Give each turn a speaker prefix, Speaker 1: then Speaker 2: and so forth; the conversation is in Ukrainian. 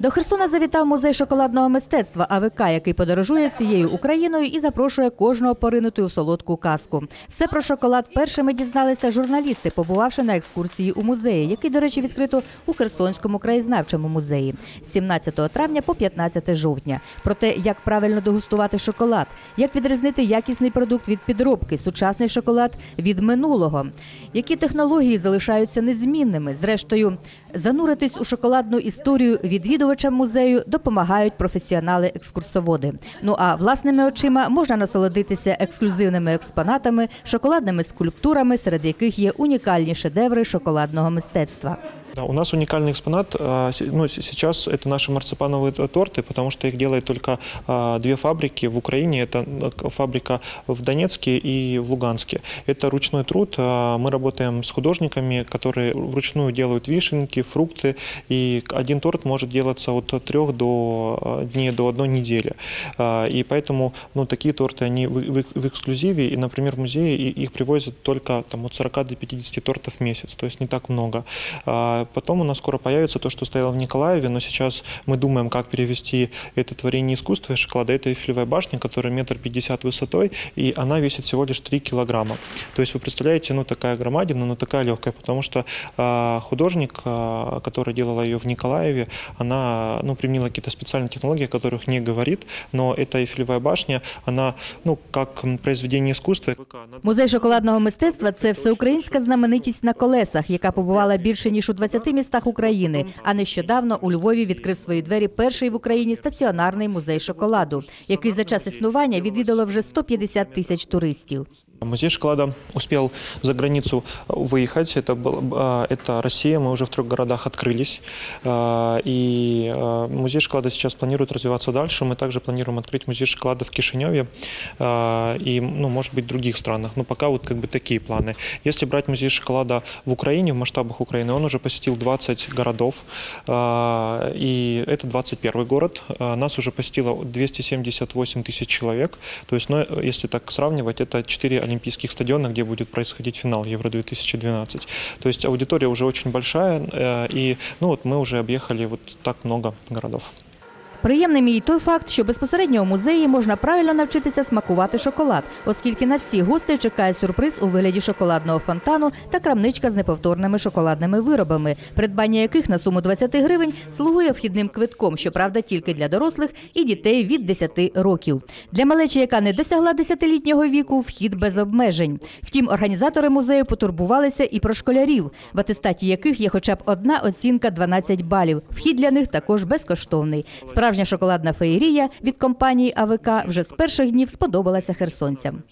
Speaker 1: До Херсона завітав музей шоколадного мистецтва АВК, який подорожує всією Україною і запрошує кожного поринути у солодку казку. Все про шоколад першими дізналися журналісти, побувавши на екскурсії у музеї, який, до речі, відкрито у Херсонському краєзнавчому музеї з 17 травня по 15 жовтня. Про те, як правильно дегустувати шоколад, як відрізнити якісний продукт від підробки, сучасний шоколад від минулого, які технології залишаються незмінними. Зрештою, зануритись у шоколадну історію відвідувачам музею допомагають професіонали-екскурсоводи. Ну а власними очима можна насолодитися ексклюзивними експонатами, шоколадними скульптурами, серед яких є унікальні шедеври шоколадного мистецтва.
Speaker 2: Да, у нас уникальный экспонат. а, Ну, сейчас это наши марципановые торты, потому что их делает только а, две фабрики в Украине. Это фабрика в Донецке и в Луганске. Это ручной труд. а, Мы работаем с художниками, которые вручную делают вишенки, фрукты. И один торт может делаться от трех до дней до одной недели. И поэтому ну, такие торты, они в, эксклюзиве. И, например, в музее их привозят только там, от 40 до 50 тортов в месяц. То есть не так много. А Потом у нас скоро появится то, что стояло в Николаеве, но сейчас мы думаем, как перевести это творение искусства из шоколада. Это Эйфелевая башня, которая метр пятьдесят высотой, и она весит всего лишь 3 килограмма. То есть вы представляете, ну такая громадина, но такая легкая, потому что а, художник, а, которая делала ее в Николаеве, она ну, применила какие-то специальные технологии, о которых не говорит, но эта Эйфелевая башня, она ну как м, произведение искусства.
Speaker 1: Музей шоколадного мистецтва це всеукраїнська знаменитість на колесах, яка побувала більше ніж у 20 містах України. А нещодавно у Львові відкрив свої двері перший в Україні стаціонарний музей шоколаду, який за час існування відвідало вже 150 тисяч туристів.
Speaker 2: Музей шоколада успел за границу выехать. Это, был, а, это Россия, мы уже в трех городах открылись. А, И а, музей шоколада сейчас планирует развиваться дальше. Мы также планируем открыть музей шоколада в Кишиневе и, ну, может быть, в других странах. Но пока вот как бы такие планы. Если брать музей шоколада в Украине, в масштабах Украины, он уже посетил 20 городов. И это 21 город. Нас уже посетило 278 тысяч человек. То есть, ну, если так сравнивать, это 4 олимпийских стадиона, где будет происходить финал Евро-2012. То есть аудитория уже очень большая, э, и ну, вот мы уже объехали вот так много городов.
Speaker 1: Приємним й той факт, що безпосередньо у музеї можна правильно навчитися смакувати шоколад, оскільки на всіх гостей чекає сюрприз у вигляді шоколадного фонтану та крамничка з неповторними шоколадними виробами, придбання яких на суму 20 гривень слугує вхідним квитком, щоправда, тільки для дорослих і дітей від 10 років. Для малечі, яка не досягла 10-літнього віку, вхід без обмежень. Втім, організатори музею потурбувалися і про школярів, в атестаті яких є хоча б одна оцінка 12 балів. Вхід для них також безкоштовний. Справжня шоколадна феєрія від компанії АВК вже з перших днів сподобалася херсонцям.